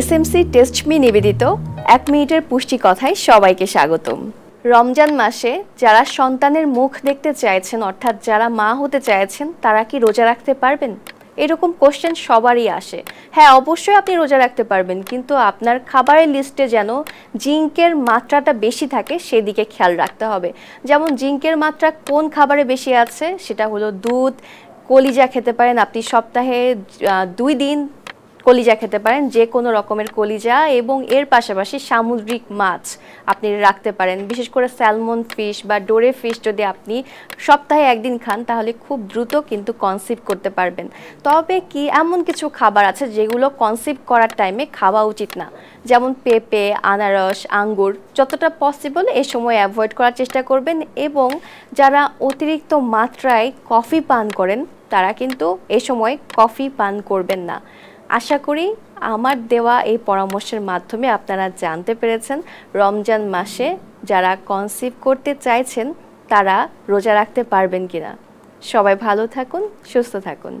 SMC test me নিবেদিত। এক মিনিটের পুষ্টি কথায় সবাইকে স্বাগতম। রমজান মাসে যারা সন্তানের মুখ দেখতে চাইছেন, অর্থাৎ যারা মা হতে চাইছেন, তারা কি রোজা রাখতে পারবেন? এরকম কোশ্চেন সবারই আসে। হ্যাঁ অবশ্যই আপনি রোজা রাখতে পারবেন, কিন্তু আপনার খাবারের লিস্টে যেন জিঙ্কের মাত্রাটা বেশি থাকে, সেদিকে খেয়াল রাখতে হবে। যেমন জিঙ্কের মাত্রা কোন খাবারে বেশি আছে, সেটা হলো দুধ, কলিজা খেতে পারেন আপনি সপ্তাহে দুই দিন কলিজা খেতে পারেন যে কোনো রকমের কলিজা এবং এর পাশাপাশি সামুদ্রিক মাছ আপনি রাখতে পারেন। বিশেষ করে স্যালমন ফিশ বা ডোরে ফিশ যদি আপনি সপ্তাহে একদিন খান, তাহলে খুব দ্রুত কিন্তু কনসিভ করতে পারবেন। তবে কি এমন কিছু খাবার আছে যেগুলো কনসিভ করার টাইমে খাওয়া উচিত না? যেমন পেঁপে, আনারস, আঙ্গুর, যতটা পসিবল এ সময় অ্যাভয়েড করার চেষ্টা করবেন এবং যারা অতিরিক্ত মাত্রায় কফি পান করেন, তারা কিন্তু এ সময় কফি পান করবেন না। আশা করি আমার দেওয়া এই পরামর্শের মাধ্যমে আপনারা জানতে পেরেছেন, রমজান মাসে যারা কনসিভ করতে চাইছেন, তারা রোজা রাখতে পারবেন কিনা। সবাই ভালো থাকুন, সুস্থ থাকুন।